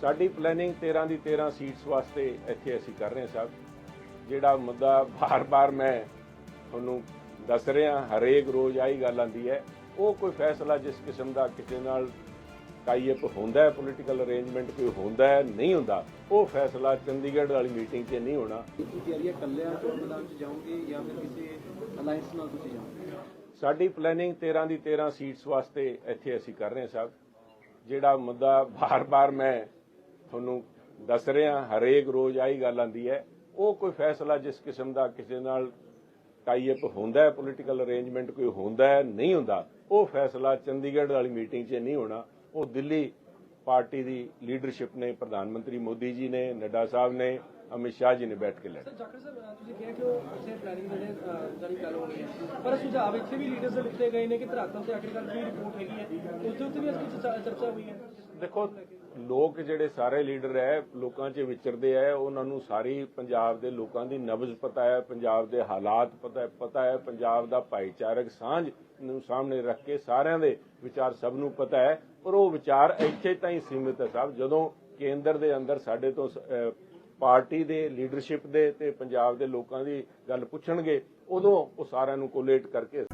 ਸਾਡੀ ਪਲੈਨਿੰਗ 13 ਦੀ 13 ਸੀਟਸ ਵਾਸਤੇ ਇੱਥੇ ਅਸੀਂ ਕਰ ਰਹੇ ਹਾਂ ਸਾਹਿਬ। ਜਿਹੜਾ ਮੁੱਦਾ ਬਾਰ-ਬਾਰ ਮੈਂ ਤੁਹਾਨੂੰ ਦੱਸ ਰਿਹਾ ਹਰੇਕ ਰੋਜ਼ ਆਹੀ ਗੱਲ ਆਂਦੀ ਹੈ। ਉਹ ਕੋਈ ਫੈਸਲਾ ਜਿਸ ਕਿਸਮ ਦਾ ਕਿਸੇ ਨਾਲ ਟਾਈ ਅਪ ਹੁੰਦਾ ਹੈ ਪੋਲੀਟੀਕਲ ਅਰੇਂਜਮੈਂਟ ਕੋਈ ਹੁੰਦਾ ਹੈ ਨਹੀਂ ਹੁੰਦਾ ਉਹ ਫੈਸਲਾ ਚੰਡੀਗੜ੍ਹ ਵਾਲੀ ਮੀਟਿੰਗ 'ਚ ਨਹੀਂ ਹੋਣਾ। ਕੀ ਤਿਆਰੀ ਹੈ ਕੱਲਿਆਂ ਚੋਣ ਮੈਦਾਨ 'ਚ ਜਾਓਗੇ ਜਾਂ ਫਿਰ ਕਿਸੇ ਅਲਾਈਅੰਸ ਨਾਲ ਤੁਸੀਂ ਜਾਓਗੇ? ਸਾਡੀ ਪਲੈਨਿੰਗ 13 ਦੀ 13 ਸੀਟਸ ਵਾਸਤੇ ਇੱਥੇ ਅਸੀਂ ਕਰ ਰਹੇ ਹਾਂ ਸਾਹਿਬ। ਜਿਹੜਾ ਮੁੱਦਾ ਬਾਰ-ਬਾਰ ਮੈਂ ਤੁਹਾਨੂੰ ਦੱਸ ਰਿਹਾ ਹਰੇਕ ਰੋਜ਼ ਆਹੀ ਗੱਲ ਆਂਦੀ ਹੈ। ਉਹ ਕੋਈ ਫੈਸਲਾ ਜਿਸ ਕਿਸਮ ਦਾ ਕਿਸੇ ਨਾਲ ਟਾਈ ਅਪ ਹੁੰਦਾ ਹੈ ਪੋਲੀਟੀਕਲ ਅਰੇਂਜਮੈਂਟ ਕੋਈ ਹੁੰਦਾ ਹੈ ਨਹੀਂ ਹੁੰਦਾ ਉਹ ਫੈਸਲਾ ਚੰਡੀਗੜ੍ਹ ਵਾਲੀ ਮੀਟਿੰਗ 'ਚ ਨਹੀਂ ਹੋਣਾ। ਉਹ ਦਿੱਲੀ ਪਾਰਟੀ ਦੀ ਲੀਡਰਸ਼ਿਪ ਨੇ ਪ੍ਰਧਾਨ ਮੰਤਰੀ ਮੋਦੀ ਜੀ ਨੇ ਨੱਡਾ ਸਾਹਿਬ ਨੇ ਅਮਿਤ ਸ਼ਾਹ ਜੀ ਨੇ ਬੈਠ ਕੇ ਲੈਣਾ। ਸਰ ਜਾਖੜ ਸਾਹਿਬ ਤੁਸੀਂ ਕਿਹਾ ਕਿ ਉਹ ਉੱਥੇ ਪਲੈਨਿੰਗ ਜਿਹੜੇ ਜਿਹੜੀ ਗੱਲ ਹੋ ਹੈ। ਪਰ ਸੁਝਾਅ ਇੱਥੇ ਵੀ ਲੀਡਰਸ ਦੇ ਦਿੱਤੇ ਗਏ ਨੇ ਕਿ ਧਰਾਤਲ ਤੇ ਆਖਿਰਕਾਰ ਕੀ ਰਿਪੋਰਟ ਹੈਗੀ ਹੈ? ਵੀ ਅੱਜ ਚਰਚਾ ਹੋਈ ਹੈ। ਦੇਖੋ ਲੋਕ ਜਿਹੜੇ ਸਾਰੇ ਲੀਡਰ ਹੈ ਲੋਕਾਂ 'ਚ ਵਿਚਰਦੇ ਹੈ ਉਹਨਾਂ ਨੂੰ ਸਾਰੀ ਪੰਜਾਬ ਦੇ ਲੋਕਾਂ ਦੀ ਨਬਜ਼ ਪਤਾ ਹੈ ਪੰਜਾਬ ਦੇ ਹਾਲਾਤ ਪਤਾ ਹੈ ਪਤਾ ਹੈ ਪੰਜਾਬ ਦਾ ਭਾਈਚਾਰਕ ਸਾਂਝ ਨੂੰ ਸਾਹਮਣੇ ਰੱਖ ਕੇ ਸਾਰਿਆਂ ਦੇ ਵਿਚਾਰ ਸਭ ਨੂੰ ਪਤਾ ਹੈ ਪਰ ਉਹ ਵਿਚਾਰ ਇੱਥੇ ਤਾਂ ਹੀ ਸੀਮਿਤ ਹੈ ਸਾਹਿਬ, ਜਦੋਂ ਕੇਂਦਰ ਦੇ ਅੰਦਰ ਸਾਡੇ ਤੋਂ ਪਾਰਟੀ ਦੇ ਲੀਡਰਸ਼ਿਪ ਦੇ ਤੇ ਪੰਜਾਬ ਦੇ ਲੋਕਾਂ ਦੀ ਗੱਲ ਪੁੱਛਣਗੇ, ਉਦੋਂ ਉਹ ਸਾਰਿਆਂ ਨੂੰ ਕੋਲੇਟ ਕਰਕੇ